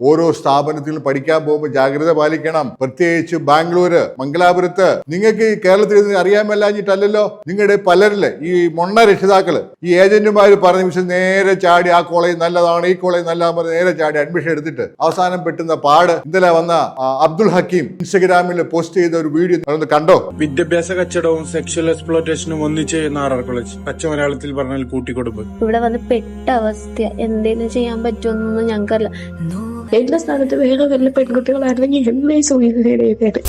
ഓരോ സ്ഥാപനത്തിലും പഠിക്കാൻ പോകുമ്പോൾ ജാഗ്രത പാലിക്കണം. പ്രത്യേകിച്ച് ബാംഗ്ലൂര് മംഗലാപുരത്ത്. നിങ്ങൾക്ക് ഈ കേരളത്തിൽ നിന്ന് അറിയാൻ മേലാഞ്ഞിട്ടല്ലല്ലോ നിങ്ങളുടെ പലരിൽ ഈ മൊണ്ണ രക്ഷിതാക്കൾ. ഈ ഏജന്റുമാർ പറഞ്ഞ വിഷയം നേരെ ചാടി ആ കോളേജ് നല്ലതാണ് ഈ കോളേജ് നല്ലതാണ് പറഞ്ഞ് നേരെ ചാടി അഡ്മിഷൻ എടുത്തിട്ട് അവസാനം പെട്ടുന്ന പാട് ഇന്നലെ വന്ന അബ്ദുൾ ഹക്കീം ഇൻസ്റ്റഗ്രാമിൽ പോസ്റ്റ് ചെയ്ത ഒരു വീഡിയോ അതൊന്ന് കണ്ടോ? വിദ്യാഭ്യാസ കച്ചടവും സെക്ഷൽ എക്സ്പ്ലോറ്റേഷനും ഒന്നിച്ച് ചെയ്യുന്ന ആർ ആർ കോളേജ് പച്ച മലയാളത്തിൽ പറഞ്ഞാൽ കൂട്ടിക്കൊടുപ്പ് ഇവിടെ വന്ന് പെട്ട അവസ്ഥ എന്തേലും ചെയ്യാൻ പറ്റുമെന്നൊന്നും ഞങ്ങൾക്കല്ല എന്റെ സ്ഥാനത്ത് വേറെ വല്ല പെൺകുട്ടികളായിരുന്നെങ്കിൽ എന്നെ സൂചിത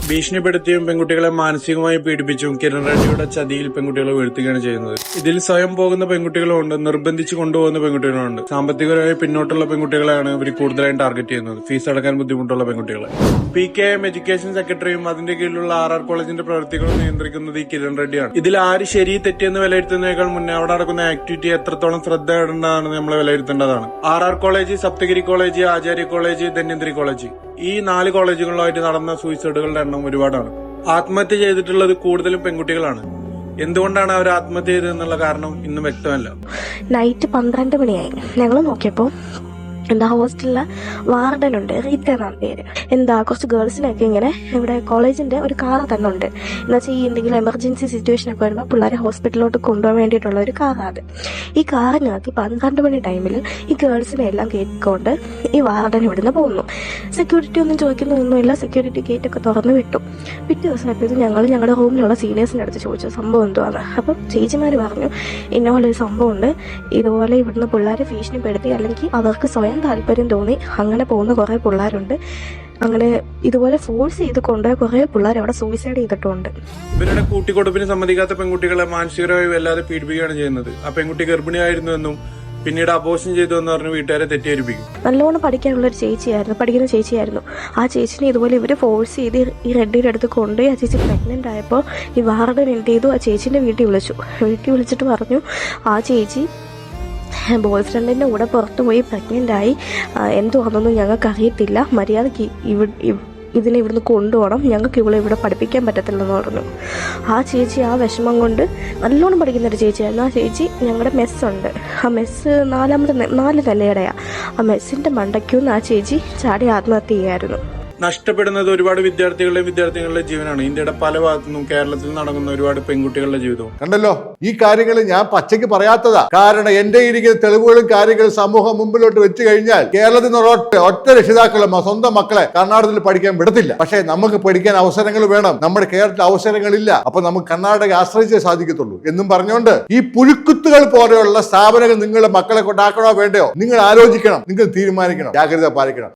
ഭീഷണിപ്പെടുത്തിയും പെൺകുട്ടികളെ മാനസികമായി പീഡിപ്പിച്ചും കിരൺ റെഡ്ഡിയുടെ ചതിയിൽ പെൺകുട്ടികളെ വീഴ്ത്തുകയാണ് ചെയ്യുന്നത്. ഇതിൽ സ്വയം പോകുന്ന പെൺകുട്ടികളുണ്ട് നിർബന്ധിച്ച് കൊണ്ടുപോകുന്ന പെൺകുട്ടികളുണ്ട്. സാമ്പത്തികമായി പിന്നോട്ടുള്ള പെൺകുട്ടികളെയാണ് ഇവർ കൂടുതലായും ടാർഗറ്റ് ചെയ്യുന്നത്. ഫീസ് അടക്കാൻ ബുദ്ധിമുട്ടുള്ള പെൺകുട്ടികളെ. പി കെ എം എഡ്യൂക്കേഷൻ സെക്രട്ടറിയും അതിന്റെ കീഴിലുള്ള ആർ ആർ കോളേജിന്റെ പ്രവർത്തികളും നിയന്ത്രിക്കുന്നത് ഈ കിരൺ റെഡ്ഡിയാണ്. ഇതിൽ ആര് ശരി തെറ്റെന്ന് വിലയിരുത്തുന്നതിനേക്കാൾ മുന്നേ അവിടെ നടക്കുന്ന ആക്ടിവിറ്റി എത്രത്തോളം ശ്രദ്ധ ഇടേണ്ടതാണ് നമ്മൾ വിലയിരുത്തേണ്ടതാണ്. R R college Sapthagiri college Acharya college Dhanvantari college. ഈ നാല് കോളേജുകളിലായിട്ട് നടന്ന സൂയിസൈഡുകളുടെ എണ്ണം ഒരുപാടാണ്. ആത്മഹത്യ ചെയ്തിട്ടുള്ളത് കൂടുതലും പെൺകുട്ടികളാണ്. എന്തുകൊണ്ടാണ് അവർ ആത്മഹത്യ ചെയ്തതെന്നുള്ള കാരണം ഇന്നും വ്യക്തമല്ല. നൈറ്റ് പന്ത്രണ്ട് മണിയായി. ഞങ്ങൾ നോക്കിയപ്പോൾ എന്താ ഹോസ്റ്റലിലെ വാർഡനുണ്ട്. റീത്ത എന്നാണ് പേര്. എന്താ കുറച്ച് ഗേൾസിനൊക്കെ ഇങ്ങനെ ഇവിടെ കോളേജിന്റെ ഒരു കാർ തന്നെ ഉണ്ട് എന്ന് വെച്ചാൽ ഈ എന്തെങ്കിലും എമർജൻസി സിറ്റുവേഷൻ ഒക്കെ വരുമ്പോൾ പിള്ളേരെ ഹോസ്പിറ്റലിലോട്ട് കൊണ്ടുപോകാൻ വേണ്ടിയിട്ടുള്ള ഒരു കാറാണ് ഈ കാറിനകത്ത് പന്ത്രണ്ട് മണി ടൈമിൽ ഈ ഗേൾസിനെ എല്ലാം കയറ്റിക്കൊണ്ട് ഈ വാർഡൻ ഇവിടുന്ന് പോകുന്നു. സെക്യൂരിറ്റി ഒന്നും ചോദിക്കുന്നൊന്നുമില്ല സെക്യൂരിറ്റി ഗേറ്റ് ഒക്കെ തുറന്ന് വിട്ടു. പിറ്റേ ദിവസം എപ്പോഴും ഞങ്ങൾ ഞങ്ങളുടെ റൂമിലുള്ള സീനിയേഴ്സിന്റെ അടുത്ത് ചോദിച്ചു സംഭവം എന്തുവാണ് അപ്പം ചേച്ചിമാർ പറഞ്ഞു ഇന്നപോലെ ഒരു സംഭവമുണ്ട്. ഇതുപോലെ ഇവിടുന്ന് പിള്ളേരെ ഭീഷണിപ്പെടുത്തി അല്ലെങ്കിൽ അവർക്ക് സ്വയം താല്പര്യം തോന്നി. അങ്ങനെ പോകുന്ന കുറേ പിള്ളേരുണ്ട്. അങ്ങനെ ഇതുപോലെ ഫോഴ്സ് ചെയ്ത് കൊണ്ടുപോയ കുറേ പിള്ളേർ അവിടെ സൂയിസൈഡ് ചെയ്തിട്ടുണ്ട്. ഇവരുടെ കൂട്ടിക്കൊടുപ്പിന് സമ്മതിക്കാത്ത പെൺകുട്ടികളെ മാനസികമായി വല്ലാതെ പീഡിപ്പിക്കുകയാണ് ചെയ്യുന്നത്. ആ പെൺകുട്ടി ഗർഭിണിയായിരുന്നു എന്നും പിന്നീട് അബോഷൻ ചെയ്തു എന്ന് പറഞ്ഞു വീട്ടുകാരെ തെറ്റിദ്ധരിപ്പിക്കും. നല്ലോണം പഠിക്കാനുള്ള ഒരു ചേച്ചിയായിരുന്നു പഠിക്കുന്ന ചേച്ചിയായിരുന്നു. ആ ചേച്ചിനെ ഇതുപോലെ ഇവർ ഫോഴ്സ് ചെയ്ത് ഈ റെഡിയുടെ അടുത്ത് കൊണ്ടുപോയി. ആ ചേച്ചി പ്രഗ്നന്റ് ആയപ്പോൾ ഈ വാർഡൻ എന്ത് ചെയ്തു? ആ ചേച്ചിന്റെ വീട്ടിൽ വിളിച്ചു. വീട്ടിൽ വിളിച്ചിട്ട് പറഞ്ഞു ആ ചേച്ചി ബോയ് ഫ്രണ്ടിന്റെ കൂടെ പുറത്തു പോയി പ്രഗ്നന്റ് ആയി. ആ, എന്തുവാണെന്നൊന്നും ഞങ്ങൾക്ക് അറിയത്തില്ല മര്യാദയ്ക്ക് ഇവ ഇതിനെ ഇവിടുന്ന് കൊണ്ടുപോകണം. ഞങ്ങൾക്ക് ഇവളെ ഇവിടെ പഠിപ്പിക്കാൻ പറ്റത്തില്ലെന്ന് പറഞ്ഞു. ആ ചേച്ചി ആ വിഷമം കൊണ്ട് നല്ലോണം പഠിക്കുന്ന ഒരു ചേച്ചിയായിരുന്നു. ആ ചേച്ചി ഞങ്ങളുടെ മെസ്സുണ്ട് ആ മെസ്സ് നാലാമത്തെ നാല് നിലയുടെയാണ് ആ മെസ്സിന്റെ മണ്ടയ്ക്കൂന്ന് ആ ചേച്ചി ചാടി ആത്മഹത്യ ചെയ്യായിരുന്നു. നഷ്ടപ്പെടുന്നത് ഒരുപാട് വിദ്യാർത്ഥികളുടെയും വിദ്യാർത്ഥികളുടെ ജീവനാണ്. ഇന്ത്യയുടെ പല ഭാഗത്തു നിന്നും കേരളത്തിൽ നടക്കുന്ന ഒരുപാട് പെൺകുട്ടികളുടെ ജീവിതവും. കണ്ടല്ലോ? ഈ കാര്യങ്ങൾ ഞാൻ പച്ചയ്ക്ക് പറയാത്തതാ. കാരണം എന്റെ ഇരിക്കുന്ന തെളിവുകളും കാര്യങ്ങളും സമൂഹം മുമ്പിലോട്ട് വെച്ചു കഴിഞ്ഞാൽ കേരളത്തിൽ നിന്ന് ഒറ്റ ഒറ്റ രക്ഷിതാക്കളും സ്വന്തം മക്കളെ കർണാടകത്തിൽ പഠിക്കാൻ വിടത്തില്ല. പക്ഷേ നമുക്ക് പഠിക്കാൻ അവസരങ്ങൾ വേണം. നമ്മുടെ കേരളത്തിൽ അവസരങ്ങളില്ല. അപ്പൊ നമുക്ക് കർണാടക ആശ്രയിച്ചേ സാധിക്കത്തുള്ളൂ. എന്നും പറഞ്ഞുകൊണ്ട് ഈ പുഴുക്കുത്തുകൾ പോലെയുള്ള സ്ഥാപനങ്ങൾ നിങ്ങളുടെ മക്കളെ കൊണ്ടാക്കണോ വേണ്ടയോ? നിങ്ങൾ ആലോചിക്കണം. നിങ്ങൾ തീരുമാനിക്കണം. ജാഗ്രത പാലിക്കണം.